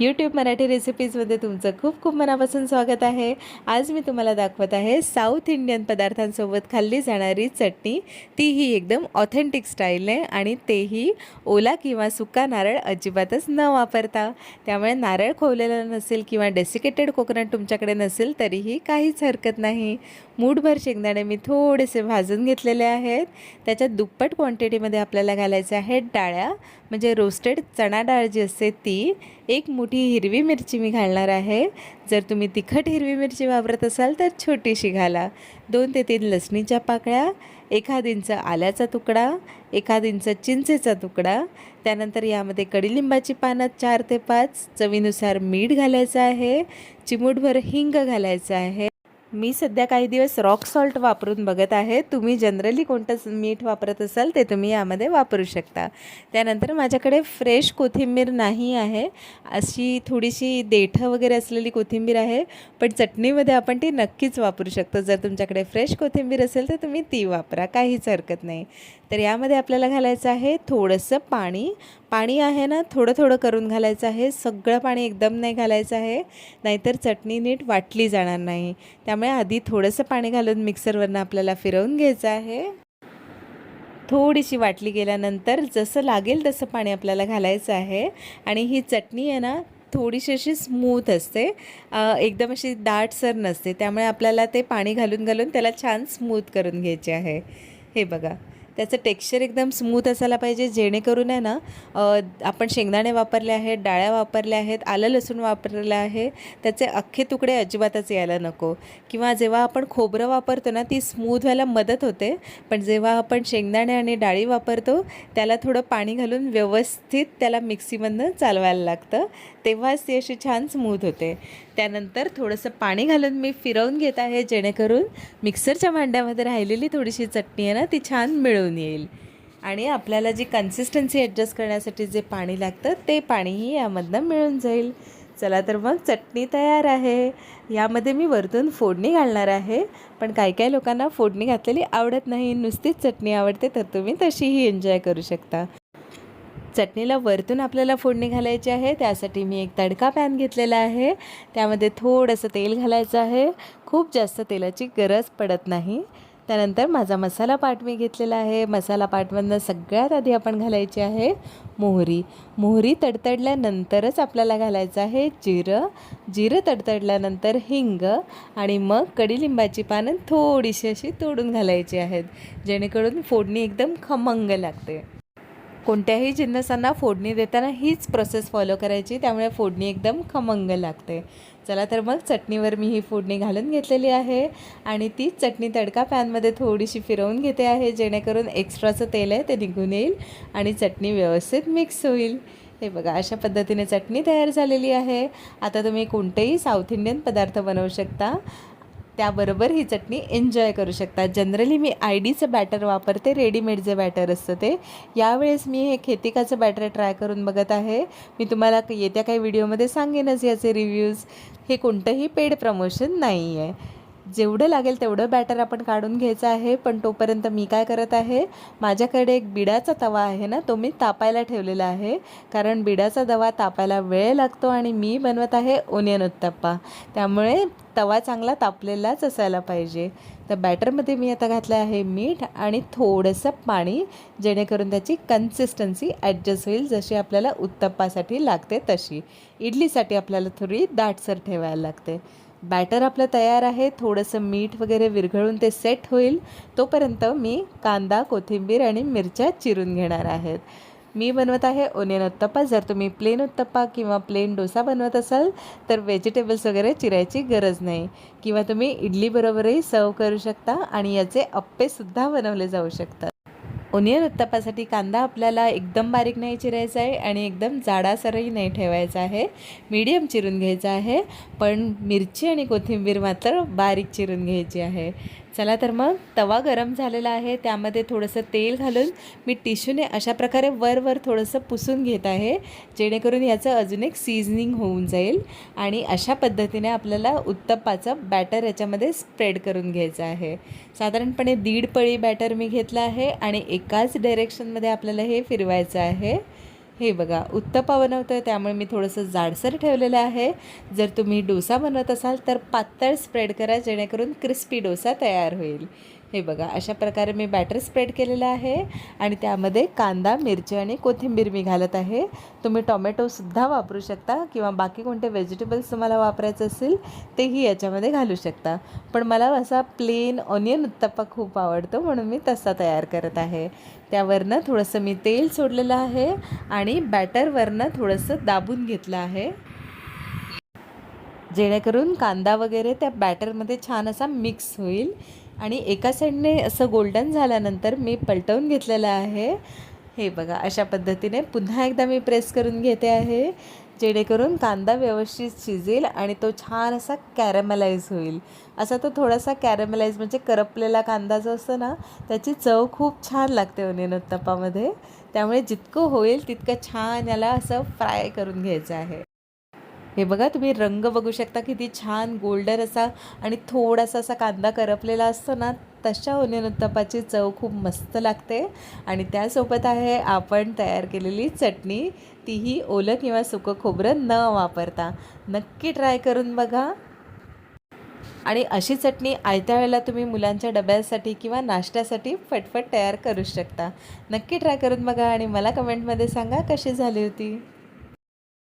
YouTube Marathi रेसिपीजमध्ये तुमचं खूप खूप मनापासून स्वागत आहे. आज मी तुम्हाला दाखवत आहे साऊथ इंडियन पदार्थांसोबत खाल्ली जाणारी चटणी. तीही एकदम ऑथेंटिक स्टाईलने आणि तेही ओला किंवा सुका नारळ अजिबातच न वापरता. त्यामुळे नारळ खोवलेलं नसेल किंवा डेसिकेटेड कोकोनट तुमच्याकडे नसेल तरीही काहीच हरकत नाही. मूठभर शेंगदाणे मी थोडेसे भाजून घेतलेले आहेत. त्याच्यात दुप्पट क्वांटिटीमध्ये आपल्याला घालायचे आहेत डाळ्या. म्हणजे रोस्टेड चणा डाळ जी असते ती एक मोठी हिरवी मिरची मी घालणार आहे. जर तुम्ही तिखट हिरवी मिरची वापरत असाल तर छोटीशी घाला. दोन ते तीन लसणीच्या पाकळ्या एखाद इंच आल्याचा तुकडा एखाद इंच चिंचेचा तुकडा. त्यानंतर यामध्ये कडीलिंबाची पानं चार ते पाच चवीनुसार मीठ घालायचं आहे. चिमूटभर हिंग घालायचं आहे. मी सध्या काही दिवस रॉक सॉल्ट वापरून बघत आहे. तुम्ही जनरली कोणतं मीठ वापरत असाल ते तुम्ही यामध्ये वापरू शकता. त्यानंतर माझ्याकडे फ्रेश कोथिंबीर नाही आहे. अशी थोडीशी देठं वगैरे असलेली कोथिंबीर आहे पण चटणीमध्ये आपण ती नक्कीच वापरू शकतो. जर तुमच्याकडे फ्रेश कोथिंबीर असेल तर तुम्ही ती वापरा. काहीच हरकत नाही. तर यामध्ये आपल्याला घालायचं आहे थोडंसं पाणी. पाणी आहे ना थोडं थोडं करून घालायचं आहे. सगळं पाणी एकदम नाही घालायचं आहे. नाहीतर चटणी नीट वाटली जाणार नाही. त्यामुळे आधी थोडंसं पाणी घालून मिक्सरवरनं आपल्याला फिरवून घ्यायचं आहे. थोडीशी वाटली गेल्यानंतर जसं लागेल तसं पाणी आपल्याला घालायचं आहे. आणि ही चटणी आहे ना थोडीशी अशी स्मूथ असते. एकदम अशी दाटसर नसते. त्यामुळे आपल्याला ते पाणी घालून घालून त्याला छान स्मूथ करून घ्यायचे आहे. हे बघा. त्याचं टेक्स्चर एकदम स्मूथ असायला पाहिजे. जेणेकरून आहे ना आपण शेंगदाणे वापरले आहेत डाळ्या वापरल्या आहेत आलं लसूण वापरलं आहे त्याचे अख्खे तुकडे अजिबातच यायला नको. किंवा जेव्हा आपण खोबरं वापरतो ना ती स्मूथ व्हायला मदत होते. पण जेव्हा आपण शेंगदाणे आणि डाळी वापरतो त्याला थोडं पाणी घालून व्यवस्थित त्याला मिक्सीमधनं चालवायला लागतं. तेव्हाच ती अशी छान स्मूथ होते. त्यानंतर थोडंसं पाणी घालून मी फिरवून घेत आहे जेणेकरून मिक्सरच्या भांड्यामध्ये राहिलेली थोडीशी चटणी आहे ना ती छान मिळून येईल. आणि आपल्याला जी कन्सिस्टन्सी ॲडजस्ट करण्यासाठी जे पाणी लागतं ते पाणीही यामधनं मिळून जाईल. चला तर मग चटणी तयार आहे. यामध्ये मी वरतून फोडणी घालणार आहे. पण काही काही लोकांना फोडणी घातलेली आवडत नाही. नुसतीच चटणी आवडते तर तुम्ही तशीही एन्जॉय करू शकता. चटणीला वरतून आपल्याला फोडणी घालायची आहे. त्यासाठी मी एक तडका पॅन घेतलेला आहे. त्यामध्ये थोडंसं तेल घालायचं आहे. खूप जास्त तेलाची गरज पडत नाही. त्यानंतर माझा मसाला पाट मी घेतलेला आहे. मसाला पाटमधनं सगळ्यात आधी आपण घालायची आहे मोहरी. मोहरी तडतडल्यानंतरच आपल्याला घालायचं आहे जिरं. जिरं तडतडल्यानंतर हिंग आणि मग कडीलिंबाची पानं थोडीशी अशी तोडून घालायची आहेत. जेणेकरून फोडणी एकदम खमंग लागते. कोणत्याही जिन्नसांना फोडणी देताना हीच प्रोसेस फॉलो करायची त्यामुळे फोडणी एकदम खमंग लागते. चला तर मग चटणीवर मी ही फोडणी घालून घेतलेली आहे आणि तीच चटणी तडका पॅनमध्ये थोडीशी फिरवून घेते आहे जेणेकरून एक्स्ट्राचं तेल आहे ते निघून येईल आणि चटणी व्यवस्थित मिक्स होईल. हे बघा अशा पद्धतीने चटणी तयार झालेली आहे. आता तुम्ही कोणतेही साऊथ इंडियन पदार्थ बनवू शकता. त्याबरोबर ही चटणी एन्जॉय करू शकता. जनरली मी आयडीचं बॅटर वापरते रेडीमेड जे बॅटर असतं ते. यावेळेस मी हे खेतिकाचं बॅटर ट्राय करून बघत आहे. मी तुम्हाला येत्या काही व्हिडिओमध्ये सांगेनच याचे रिव्ह्यूज हे कोणतंही पेड प्रमोशन नाही आहे जेवढं लागेल तेवढं बॅटर आपण काढून घ्यायचं आहे. पण तोपर्यंत मी काय करत आहे माझ्याकडे एक बिडाचा तवा आहे ना तो मी तापायला ठेवलेला आहे. कारण बिडाचा तवा तापायला वेळ लागतो आणि मी बनवत आहे ओनियन उत्तप्पा. त्यामुळे तवा चांगला तापलेलाच असायला पाहिजे. तर बॅटरमध्ये मी आता घातलं आहे मीठ आणि थोडंसं पाणी जेणेकरून त्याची कन्सिस्टन्सी ॲडजस्ट होईल जशी आपल्याला उत्तप्पासाठी लागते तशी. इडलीसाठी आपल्याला थोडी दाटसर ठेवायला लागते. बॅटर आपलं तयार आहे थोडंसं मीठ वगैरे विरघळून ते सेट होईल. तोपर्यंत मी कांदा कोथिंबीर आणि मिरच्या चिरून घेणार आहेत. मी बनवत आहे ओनियन उत्तप्पा. जर तुम्ही प्लेन उत्तप्पा किंवा प्लेन डोसा बनवत असाल तर व्हेजिटेबल्स वगैरे चिरायची गरज नाही. किंवा तुम्ही इडलीबरोबरही सर्व करू शकता आणि याचे अप्पेसुद्धा बनवले जाऊ शकतात. ओनियन उत्तपासाठी कांदा आपल्याला एकदम बारीक नाही चिरायचा आहे आणि एकदम जाडासरही नाही ठेवायचा आहे. मीडियम चिरून घ्यायचा आहे. पण मिरची आणि कोथिंबीर मात्र बारीक चिरून घ्यायची आहे. चला तर मग तवा गरम झालेला आहे त्यामध्ये थोडंसं तेल घालून मी टिश्यूने अशा प्रकारे वर वर थोडंसं पुसून घेत आहे जेणेकरून याचं अजून एक सीझनिंग होऊन जाईल आणि अशा पद्धतीने आपल्याला उत्तप्पाचं बॅटर याच्यामध्ये स्प्रेड करून घ्यायचं आहे. साधारणपणे दीड पळी बॅटर मी घेतलं आहे आणि एकाच डायरेक्शनमध्ये आपल्याला हे फिरवायचं आहे. हे बघा उत्तप्पा बनवतो आहे त्यामुळे मी थोडंसं जाडसर ठेवलेलं आहे. जर तुम्ही डोसा बनवत असाल तर पातळ स्प्रेड करा जेणेकरून क्रिस्पी डोसा तयार होईल. हे बघा अशा प्रकारे मी बॅटर स्प्रेड केलेलं आहे आणि त्यामध्ये कांदा मिरची आणि कोथिंबीर मी घालत आहे. तुम्ही टोमॅटोसुद्धा वापरू शकता किंवा बाकी कोणते व्हेजिटेबल्स तुम्हाला वापरायचं असेल तेही याच्यामध्ये घालू शकता. पण मला असा प्लेन ऑनियन उत्तप्पा खूप आवडतो म्हणून मी तसा तयार करत आहे. त्यावरनं थोडंसं मी तेल सोडलेलं आहे आणि बॅटरवरनं थोडंसं दाबून घेतलं आहे. जेणेकरून कांदा वगैरे त्या बॅटरमध्ये छान असा मिक्स होईल. आणि एका साईडने असं गोल्डन झाल्यानंतर मी पलटवून घेतलेलं आहे. हे बघा अशा पद्धतीने पुन्हा एकदा मी प्रेस करून घेते आहे जेणेकरून कांदा व्यवस्थित शिजेल आणि तो छान असा कॅरमलाइज होईल. असा तो थोडासा कॅरमलाइज म्हणजे करपलेला कांदा जो असतो ना त्याची चव खूप छान लागते हो ओनियन उत्तप्पामध्ये त्यामुळे जितकं होईल तितकं छान याला असं फ्राय करून घ्यायचं आहे. हे बघा तुम्ही रंग बघू शकता किती छान गोल्डन असा आणि थोडासा असा कांदा करपलेला असतो ना तशा ओनियन चव खूप मस्त लागते. आणि त्यासोबत आहे आपण तयार केलेली चटणी. तीही ओलं किंवा सुकं खोबरं न वापरता. नक्की ट्राय करून बघा. आणि अशी चटणी आयत्या वेळेला तुम्ही मुलांच्या डब्यासाठी किंवा नाश्त्यासाठी फटफट तयार करू शकता. नक्की ट्राय करून बघा आणि मला कमेंटमध्ये सांगा कशी झाली होती.